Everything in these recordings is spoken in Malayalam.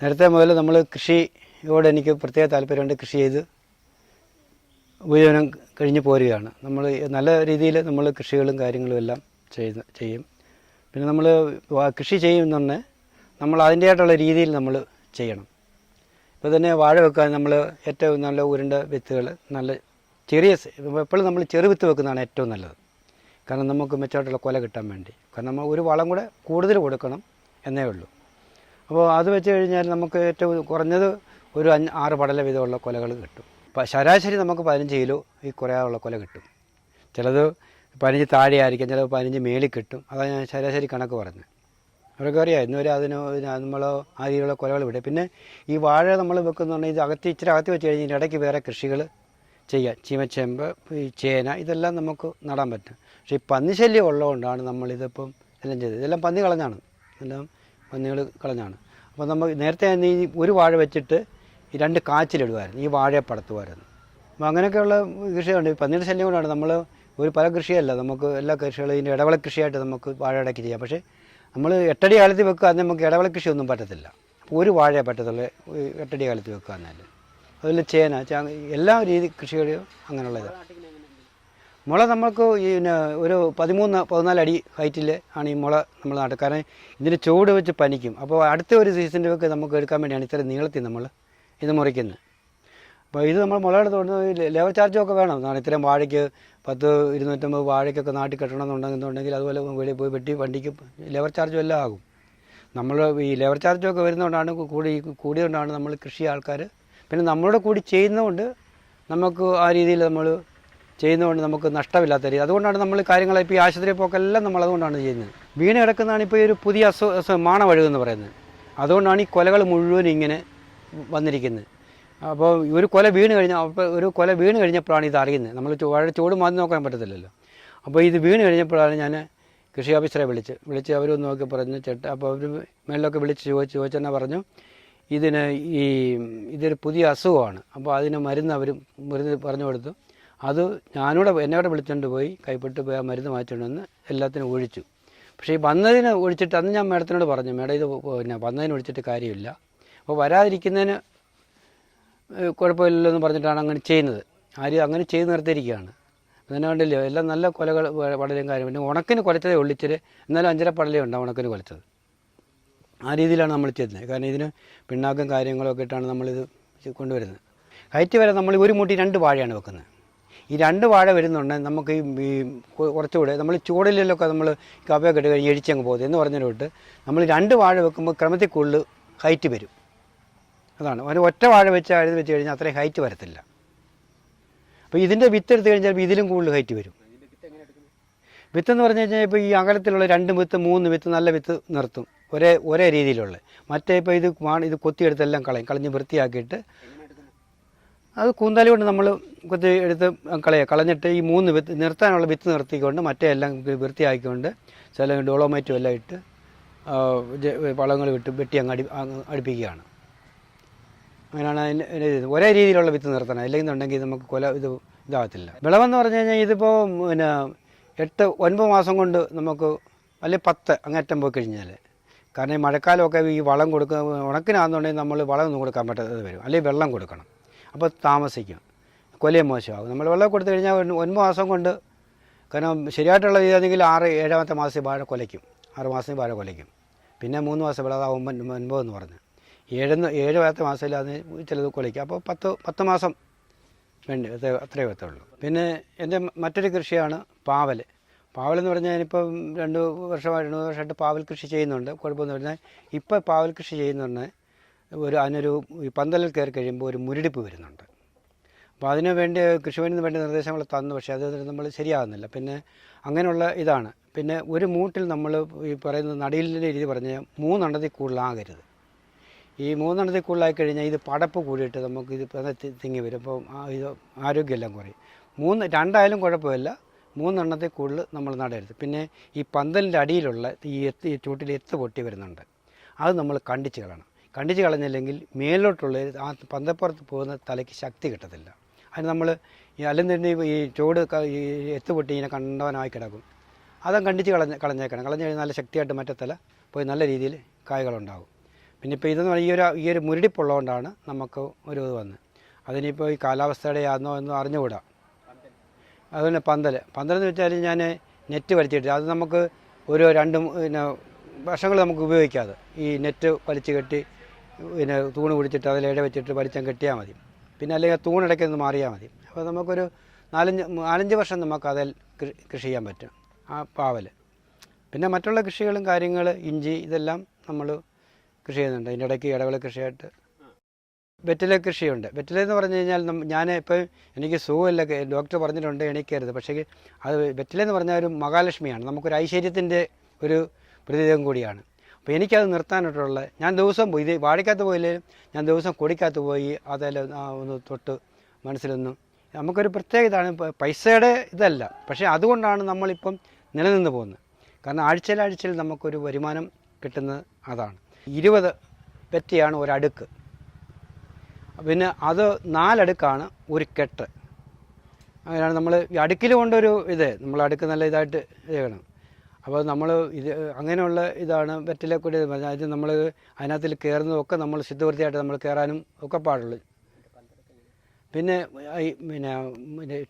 നേരത്തെ മുതൽ നമ്മൾ കൃഷിയോട് എനിക്ക് പ്രത്യേക താല്പര്യമുണ്ട് കൃഷി ചെയ്ത് ഉപജീവനം കഴിഞ്ഞ് പോരുകയാണ്. നമ്മൾ നല്ല രീതിയിൽ നമ്മൾ കൃഷികളും കാര്യങ്ങളും എല്ലാം ചെയ്ത് ചെയ്യും. പിന്നെ നമ്മൾ കൃഷി ചെയ്യുന്നുണ്ട് നമ്മൾ അതിന്റെതായിട്ടുള്ള രീതിയിൽ നമ്മൾ ചെയ്യണം. ഇപ്പോൾ തന്നെ വാഴ വെക്കാൻ നമ്മൾ ഏറ്റവും നല്ല ഉരുണ്ട വിത്തുകൾ നല്ല ചെറിയ എപ്പോഴും നമ്മൾ ചെറു വിത്ത് വെക്കുന്നതാണ് ഏറ്റവും നല്ലത്. കാരണം നമുക്ക് മെച്ചമായിട്ടുള്ള കൊല കിട്ടാൻ വേണ്ടി. കാരണം നമ്മൾ ഒരു വളം കൂടെ കൂടുതൽ കൊടുക്കണം എന്നേ ഉള്ളൂ. അപ്പോൾ അത് വെച്ച് കഴിഞ്ഞാൽ നമുക്ക് ഏറ്റവും കുറഞ്ഞത് ഒരു അഞ്ച് ആറ് പടല വീതമുള്ള കൊലകൾ കിട്ടും. അപ്പം ശരാശരി നമുക്ക് പതിനഞ്ച് കിലോ ഈ കുറയാനുള്ള കൊല കിട്ടും. ചിലത് പതിനഞ്ച് താഴെ ആയിരിക്കും ചിലത് പതിനഞ്ച് മേളിൽ കിട്ടും. അതാണ് ഞാൻ ശരാശരി കണക്ക് പറഞ്ഞത്. അവരൊക്കെ അറിയാം ഇന്നുവരെ അതിന് നമ്മൾ ആ രീതിയിലുള്ള കൊലകൾ വിടും. പിന്നെ ഈ വാഴ നമ്മൾ വെക്കുന്നുണ്ടെങ്കിൽ ഇത് അകത്ത് ഇച്ചിരി അകത്ത് വെച്ച് കഴിഞ്ഞാൽ ഇടയ്ക്ക് വേറെ കൃഷികൾ ചെയ്യാം. ചീമച്ചേമ്പ് ഈ ചേന ഇതെല്ലാം നമുക്ക് നടാൻ പറ്റും. പക്ഷേ ഈ പന്നിശല്യം ഉള്ളതുകൊണ്ടാണ് നമ്മളിതിപ്പം എല്ലാം ചെയ്തത്. ഇതെല്ലാം പന്നി കളഞ്ഞാണ്. എല്ലാം പന്നികൾ കളഞ്ഞാണ്. അപ്പോൾ നമ്മൾ നേരത്തെ ഈ ഒരു വാഴ വെച്ചിട്ട് ഈ രണ്ട് കാച്ചിലിടുമായിരുന്നു ഈ വാഴയെ പടത്തുമായിരുന്നു അപ്പോൾ അങ്ങനെയൊക്കെയുള്ള കൃഷികളുണ്ട്. പന്നിയുടെ ശല്യം കൊണ്ടാണ് നമ്മൾ ഒരു പല കൃഷിയല്ല. നമുക്ക് എല്ലാ കൃഷികളും ഇതിന്റെ ഇടവള കൃഷിയായിട്ട് നമുക്ക് വാഴ ഇടയ്ക്ക് ചെയ്യാം. പക്ഷേ നമ്മൾ എട്ടടി കാലത്ത് വെക്കുക അത് നമുക്ക് ഇടവള കൃഷിയൊന്നും പറ്റത്തില്ല. ഒരു വാഴയെ പറ്റത്തുള്ളൂ. എട്ടടി കാലത്ത് വെക്കുക എന്നാൽ അതുപോലെ ചേന എല്ലാ രീതി കൃഷികളും അങ്ങനെയുള്ളത് മുള നമ്മൾക്ക് ഈ പിന്നെ ഒരു പതിമൂന്ന് പതിനാല് അടി ഹൈറ്റിൽ ആണ് ഈ മുള നമ്മൾ നട്ടത് കാരണം ഇതിന് ചൂട് വെച്ച് പനിക്കും. അപ്പോൾ അടുത്ത ഒരു സീസണിന്റെ ഒക്കെ നമുക്ക് എടുക്കാൻ വേണ്ടിയാണ് ഇത്ര നീളത്തിൽ നമ്മൾ ഇത് മുറിക്കുന്നത്. അപ്പോൾ ഇത് നമ്മൾ മുള എടുത്തുകൊണ്ട് ലേബർ ചാർജൊക്കെ വേണം. എന്നാണ് ഇത്രയും വാഴയ്ക്ക് പത്ത് ഇരുന്നൂറ്റമ്പത് വാഴയ്ക്കൊക്കെ നാട്ടിൽ കെട്ടണമെന്നുണ്ടെന്നുണ്ടെങ്കിൽ അതുപോലെ വെളിയിൽ പോയി വെട്ടി വണ്ടിക്ക് ലേബർ ചാർജും എല്ലാം ആകും. നമ്മൾ ഈ ലേബർ ചാർജൊക്കെ വരുന്നതുകൊണ്ടാണ് കൂടി കൂടിയതുകൊണ്ടാണ് നമ്മൾ കൃഷി ആൾക്കാർ പിന്നെ നമ്മളുടെ കൂടി ചെയ്യുന്നതുകൊണ്ട് നമുക്ക് ആ രീതിയിൽ നമ്മൾ ചെയ്യുന്നതുകൊണ്ട് നമുക്ക് നഷ്ടമില്ലാത്ത രീതി. അതുകൊണ്ടാണ് നമ്മൾ കാര്യങ്ങളെ ഇപ്പോൾ ഈ ആശുപത്രി പോക്കെല്ലാം നമ്മൾ അതുകൊണ്ടാണ് ചെയ്യുന്നത്. വീണ് കിടക്കുന്നതാണ് ഇപ്പോൾ ഈ ഒരു പുതിയ അസു മാണവഴുകെന്ന് പറയുന്നത്. അതുകൊണ്ടാണ് ഈ കൊലകൾ മുഴുവൻ ഇങ്ങനെ വന്നിരിക്കുന്നത്. അപ്പോൾ ഒരു കൊല വീണ് കഴിഞ്ഞാൽ ഒരു കൊല വീണ് കഴിഞ്ഞപ്പോഴാണ് ഇത് അറിയുന്നത്. നമ്മൾ വാഴ ചൂട് മാറ്റി നോക്കാൻ പറ്റത്തില്ലല്ലോ. അപ്പോൾ ഇത് വീണ് കഴിഞ്ഞപ്പോഴാണ് ഞാൻ കൃഷി ഓഫീസറെ വിളിച്ച് വിളിച്ച് അവർ നോക്കി പറഞ്ഞു ചേട്ട അപ്പോൾ അവർ മേളിലൊക്കെ വിളിച്ച് ചോദിച്ചു ചോദിച്ചെന്നെ പറഞ്ഞു ഇതിന് ഈ ഇതൊരു പുതിയ അസുഖമാണ്. അപ്പോൾ അതിന് മരുന്ന് അവർ മരുന്ന് പറഞ്ഞു കൊടുത്തു. അത് ഞാനൂടെ എന്നോടെ വിളിച്ചുകൊണ്ട് പോയി കൈപ്പെട്ട് പോയി ആ മരുന്ന് മാറ്റിക്കൊണ്ട് വന്ന് എല്ലാത്തിനും ഒഴിച്ചു. പക്ഷേ ഈ വന്നതിന് ഒഴിച്ചിട്ട് അന്ന് ഞാൻ മേഡത്തിനോട് പറഞ്ഞു മേഡം ഇത് പിന്നെ വന്നതിന് ഒഴിച്ചിട്ട് കാര്യമില്ല. അപ്പോൾ വരാതിരിക്കുന്നതിന് കുഴപ്പമില്ലല്ലോ എന്ന് പറഞ്ഞിട്ടാണ് അങ്ങനെ ചെയ്യുന്നത്. ആരും അങ്ങനെ ചെയ്ത് നിർത്തിയിരിക്കുകയാണ്. അതിനെ കണ്ടില്ലയോ എല്ലാം നല്ല കൊലകൾ പടലും കാര്യം പിന്നെ ഉണക്കിന് കുലച്ചതേ ഉള്ളിച്ചിട്ട് എന്നാലും അഞ്ചര പടലേ ഉണ്ടാവും ഉണക്കിന് കുലച്ചത്. ആ രീതിയിലാണ് നമ്മൾ ചെയ്യുന്നത്. കാരണം ഇതിന് പിണ്ണാക്കും കാര്യങ്ങളൊക്കെ ഇട്ടാണ് നമ്മളിത് കൊണ്ടുവരുന്നത്. കയറ്റി വരെ നമ്മൾ ഒരു മുട്ടി രണ്ട് വാഴയാണ് വെക്കുന്നത്. ഈ രണ്ട് വാഴ വരുന്നുണ്ട്. നമുക്ക് ഈ കുറച്ചുകൂടെ നമ്മൾ ചൂടിലൊക്കെ നമ്മൾ കപ്പയൊക്കെ ഇട്ട് കഴിഞ്ഞ് എഴിച്ചങ്ങ് പോകുന്നത് എന്ന് തൊട്ട് നമ്മൾ രണ്ട് വാഴ വെക്കുമ്പോൾ ക്രമത്തിൽ കൂടുതൽ ഹൈറ്റ് വരും. അതാണ്. ഒരു ഒറ്റ വാഴ വെച്ച് അഴുതി വെച്ച് കഴിഞ്ഞാൽ അത്രയും ഹൈറ്റ് വരത്തില്ല. അപ്പോൾ ഇതിന്റെ വിത്ത് എടുത്തു കഴിഞ്ഞാൽ ഇതിലും കൂടുതൽ ഹൈറ്റ് വരും. വിത്ത് എന്ന് പറഞ്ഞു കഴിഞ്ഞാൽ ഇപ്പോൾ ഈ അകലത്തിലുള്ള രണ്ട് വിത്ത് മൂന്ന് വിത്ത് നല്ല വിത്ത് നിർത്തും. ഒരേ ഒരേ രീതിയിലുള്ള. മറ്റേ ഇപ്പോൾ ഇത് ഇത് കൊത്തിയെടുത്തെല്ലാം കളയും. കളഞ്ഞ് വൃത്തിയാക്കിയിട്ട് അത് കൂന്താലി കൊണ്ട് നമ്മൾ കൊത്തി എടുത്ത് കളയുക കളഞ്ഞിട്ട് ഈ മൂന്ന് വിത്ത് നിർത്താനുള്ള വിത്ത് നിർത്തിക്കൊണ്ട് മറ്റേ എല്ലാം വൃത്തിയാക്കിക്കൊണ്ട് ചില ഡോളോമൈറ്റും എല്ലാം ഇട്ട് വളങ്ങൾ വിട്ട് വെട്ടി അങ്ങ് അടി അടുപ്പിക്കുകയാണ്. അങ്ങനെയാണ് അതിന്റെ. ഒരേ രീതിയിലുള്ള വിത്ത് നിർത്തണം. ഇല്ലെന്നുണ്ടെങ്കിൽ നമുക്ക് കൊല ഇത് ഇതാകത്തില്ല. വിളവെന്ന് പറഞ്ഞു കഴിഞ്ഞാൽ ഇതിപ്പോൾ പിന്നെ എട്ട് ഒൻപത് മാസം കൊണ്ട് നമുക്ക് അല്ലെങ്കിൽ പത്ത് അങ്ങേറ്റം പോയി കഴിഞ്ഞാൽ കാരണം ഈ മഴക്കാലമൊക്കെ ഈ വളം കൊടുക്കുക ഉണക്കിനാണെന്നുണ്ടെങ്കിൽ നമ്മൾ വളം ഒന്നും കൊടുക്കാൻ പറ്റാത്തത് വരും. അല്ലെങ്കിൽ വെള്ളം കൊടുക്കണം. അപ്പോൾ താമസിക്കും. കൊലയും മോശമാകും. നമ്മൾ വെള്ളം കൊടുത്തു കഴിഞ്ഞാൽ ഒൻപത് മാസം കൊണ്ട് കാരണം ശരിയായിട്ടുള്ള രീതിയാണെങ്കിൽ ആറ് ഏഴാമത്തെ മാസം വാഴ കൊലയ്ക്കും. ആറ് മാസം വാഴ കൊലയ്ക്കും. പിന്നെ മൂന്ന് മാസം വിളതാകുമ്പോൾ ഒൻപത് എന്ന് പറഞ്ഞ്. ഏഴെന്ന് ഏഴാമത്തെ മാസത്തിൽ അത് ചിലത് കൊലയ്ക്കും. അപ്പോൾ പത്ത് പത്ത് മാസം വേണ്ടി അത് അത്രയേ വത്തുള്ളൂ പിന്നെ എന്റെ മറ്റൊരു കൃഷിയാണ് പാവൽ. പാവൽ എന്ന് പറഞ്ഞാൽ ഞാനിപ്പം രണ്ട് വർഷമായി രണ്ട് വർഷമായിട്ട് പാവൽ കൃഷി ചെയ്യുന്നുണ്ട്. കുഴപ്പമെന്ന് പറഞ്ഞാൽ ഇപ്പോൾ പാവൽ കൃഷി ചെയ്യുന്നുണ്ട്. ഒരു അതിനൊരു പന്തലിൽ കയറി കഴിയുമ്പോൾ ഒരു മുരടിപ്പ് വരുന്നുണ്ട്. അപ്പോൾ അതിന് വേണ്ടി കൃഷിഭവനിൽ വേണ്ട നിർദ്ദേശങ്ങൾ തന്നു. പക്ഷേ അത് നമ്മൾ ശരിയാകുന്നില്ല. പിന്നെ അങ്ങനെയുള്ള ഇതാണ്. പിന്നെ ഒരു മൂട്ടിൽ നമ്മൾ ഈ പറയുന്ന നടിയിലിന്റെ രീതി പറഞ്ഞ് മൂന്നെണ്ണത്തിൽ കൂടുതലാകരുത് ഈ മൂന്നെണ്ണത്തിൽ കൂടുതലായി കഴിഞ്ഞാൽ ഇത് പടപ്പ് കൂടിയിട്ട് നമുക്ക് ഇത് തിങ്ങി വരും. അപ്പോൾ ഇത് ആരോഗ്യമെല്ലാം കുറയും. മൂന്ന് രണ്ടായാലും കുഴപ്പമില്ല. മൂന്നെണ്ണത്തിൽ കൂടുതൽ നമ്മൾ നടരുത്. പിന്നെ ഈ പന്തലിന്റെ അടിയിലുള്ള ഈ എത്ത് ഈ ചൂട്ടിൽ എത്ത് പൊട്ടി വരുന്നുണ്ട്. അത് നമ്മൾ കണ്ടിച്ച് കളയണം. കണ്ടിച്ച് കളഞ്ഞില്ലെങ്കിൽ മേലോട്ടുള്ള ആ പന്തപ്പുറത്ത് പോകുന്ന തലയ്ക്ക് ശക്തി കിട്ടത്തില്ല. അതിന് നമ്മൾ ഈ അല്ലെന്നുണ്ടെങ്കിൽ ഈ ചൂട് ഈ എത്ത് ഇങ്ങനെ കണ്ടവനായി കിടക്കും. അതും കണ്ടിച്ച് കളഞ്ഞ് കളഞ്ഞേക്കണം. കളഞ്ഞു കഴിഞ്ഞാൽ നല്ല ശക്തിയായിട്ട് മറ്റേ തല പോയി നല്ല രീതിയിൽ കായകളുണ്ടാകും പിന്നെ ഇപ്പോൾ ഇതെന്ന് പറഞ്ഞാൽ ഈ ഒരു ഈ ഒരു മുരടിപ്പുള്ളതുകൊണ്ടാണ് നമുക്ക് ഒരു ഇത് വന്നത് അതിനിപ്പോൾ ഈ കാലാവസ്ഥയുടെ ആണെന്നോ എന്ന് അറിഞ്ഞുകൂടാ. അതുപോലെ പന്തൽ എന്ന് വെച്ചാൽ ഞാൻ നെറ്റ് വലിച്ചിട്ട് അത് നമുക്ക് ഒരു രണ്ട് പിന്നെ വർഷങ്ങൾ നമുക്ക് ഉപയോഗിക്കാതെ ഈ നെറ്റ് വലിച്ചു കെട്ടി പിന്നെ തൂണ് പിടിച്ചിട്ട് അതിൽ ഇട വെച്ചിട്ട് വലിച്ചം കെട്ടിയാൽ മതി. പിന്നെ അല്ലെങ്കിൽ തൂണിടയ്ക്ക് ഒന്ന് മാറിയാൽ മതി. അപ്പോൾ നമുക്കൊരു നാലഞ്ച് നാലഞ്ച് വർഷം നമുക്ക് അതിൽ കൃഷി ചെയ്യാൻ പറ്റും ആ പാവൽ. പിന്നെ മറ്റുള്ള കൃഷികളും കാര്യങ്ങൾ ഇഞ്ചി ഇതെല്ലാം നമ്മൾ കൃഷി ചെയ്യുന്നുണ്ട്. അതിന്റെ ഇടയ്ക്ക് ഇടവിള കൃഷിയായിട്ട് വെറ്റില കൃഷിയുണ്ട്. വെറ്റില എന്ന് പറഞ്ഞു കഴിഞ്ഞാൽ ഞാൻ ഇപ്പം എനിക്ക് സുഖമില്ല ഡോക്ടർ പറഞ്ഞിട്ടുണ്ട് എണീക്കരുത്. പക്ഷേ അത് വെറ്റില എന്ന് പറഞ്ഞാൽ ഒരു മഹാലക്ഷ്മിയാണ്. നമുക്കൊരു ഐശ്വര്യത്തിന്റെ ഒരു പ്രതീകം കൂടിയാണ്. അപ്പോൾ എനിക്കത് നിർത്താനായിട്ടുള്ള ഞാൻ ദിവസം പോയി. ഇത് വാടിക്കകത്ത് പോയില്ലേലും ഞാൻ ദിവസം കൊടിക്കകത്ത് പോയി അതെല്ലാം ഒന്ന് തൊട്ട് മനസ്സിലൊന്നും. നമുക്കൊരു പ്രത്യേക ഇതാണ് പൈസയുടെ ഇതല്ല. പക്ഷേ അതുകൊണ്ടാണ് നമ്മളിപ്പം നിലനിന്ന് പോകുന്നത്. കാരണം ആഴ്ചയിൽ നമുക്കൊരു വരുമാനം കിട്ടുന്നത് അതാണ്. ഇരുപത് വെറ്റിയാണ് ഒരടുക്ക് പിന്നെ അത് നാലടുക്കാണ് ഒരു കെട്ട്. അങ്ങനെയാണ് നമ്മൾ അടുക്കിൽ കൊണ്ടൊരു ഇത്. നമ്മൾ അടുക്ക് നല്ല ഇതായിട്ട് ചെയ്യണം. അപ്പോൾ നമ്മൾ ഇത് അങ്ങനെയുള്ള ഇതാണ് വെറ്റിലെ കൂടി അതായത് നമ്മൾ അതിനകത്തിൽ കയറുന്നതൊക്കെ നമ്മൾ ശുദ്ധവൃത്തിയായിട്ട് നമ്മൾ കയറാനും ഒക്കെ പാടുള്ളൂ. പിന്നെ ഈ പിന്നെ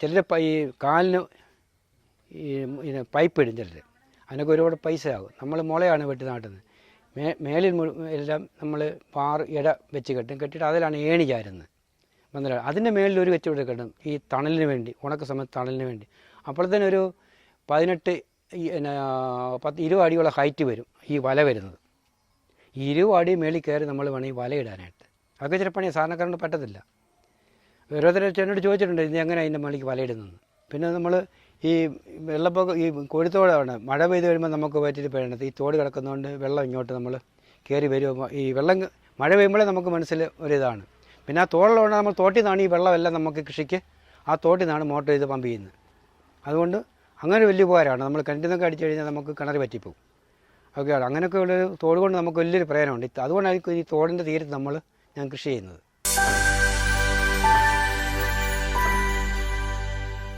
ചിലർ ഈ കാലിന് ഈ പൈപ്പ് ഇടും ചിലർ അതിനൊക്കെ ഒരുപാട് പൈസ ആകും നമ്മൾ മുളയാണ് വെട്ടി നാട്ടുന്നത്. മേ മേലിൽ എല്ലാം നമ്മൾ പാറ ഇട വെച്ച് കെട്ടും. കെട്ടിയിട്ട് അതിലാണ് ഏണി ചാരുന്നത്. മനസ്സിലായി അതിന്റെ മേളിൽ ഒരു വെച്ച് കെട്ടും ഈ തണലിന് വേണ്ടി ഉണക്ക സമയത്ത് തണലിന് വേണ്ടി. അപ്പോഴത്തേനും ഒരു പതിനെട്ട് ഈ പിന്നെ പത്ത് ഇരുപത് അടിയുള്ള ഹൈറ്റ് വരും ഈ വല വരുന്നത്. ഇരുപത് അടി മേളിൽ കയറി നമ്മൾ വേണം ഈ വല ഇടാനായിട്ട്. അതൊക്കെ ചില പണി സാധാരണക്കാരന് പറ്റത്തില്ല. ഓരോരുത്തർ എന്നോട് ചോദിച്ചിട്ടുണ്ട് ഇത് എങ്ങനെ അതിന്റെ മേളിക്ക് വലയിടുന്നത് പിന്നെ നമ്മൾ ഈ വെള്ളപ്പൊക്കം ഈ കൊഴുത്തോടാണ് മഴ പെയ്ത് വരുമ്പോൾ നമുക്ക് പറ്റിയിട്ട് പേടണത് ഈ തോട് കിടക്കുന്നതുകൊണ്ട് വെള്ളം ഇങ്ങോട്ട് നമ്മൾ കയറി വരുമ്പോൾ ഈ വെള്ളം മഴ പെയ്യുമ്പോഴേ നമുക്ക് മനസ്സിൽ ഒരിതാണ് പിന്നെ ആ തോടുള്ളതുകൊണ്ട് നമ്മൾ തോട്ടിൽ നിന്നാണ് ഈ വെള്ളമെല്ലാം നമുക്ക് കൃഷിക്ക് ആ തോട്ടിൽ നിന്നാണ് മോട്ടർ ചെയ്ത് പമ്പ് ചെയ്യുന്നത്. അതുകൊണ്ട് അങ്ങനെ വലിയ ഉപകാരമാണ്. നമ്മൾ കിണറ്റിൽ അടിച്ചു കഴിഞ്ഞാൽ നമുക്ക് കിണർ പറ്റിപ്പോകും ഒക്കെയാണ് അങ്ങനെയൊക്കെ ഉള്ളൊരു തോട് കൊണ്ട് നമുക്ക് വലിയൊരു പ്രയോജനമുണ്ട്. അതുകൊണ്ടായിരിക്കും ഈ തോടിന്റെ തീരത്ത് നമ്മൾ ഞാൻ കൃഷി ചെയ്യുന്നത്.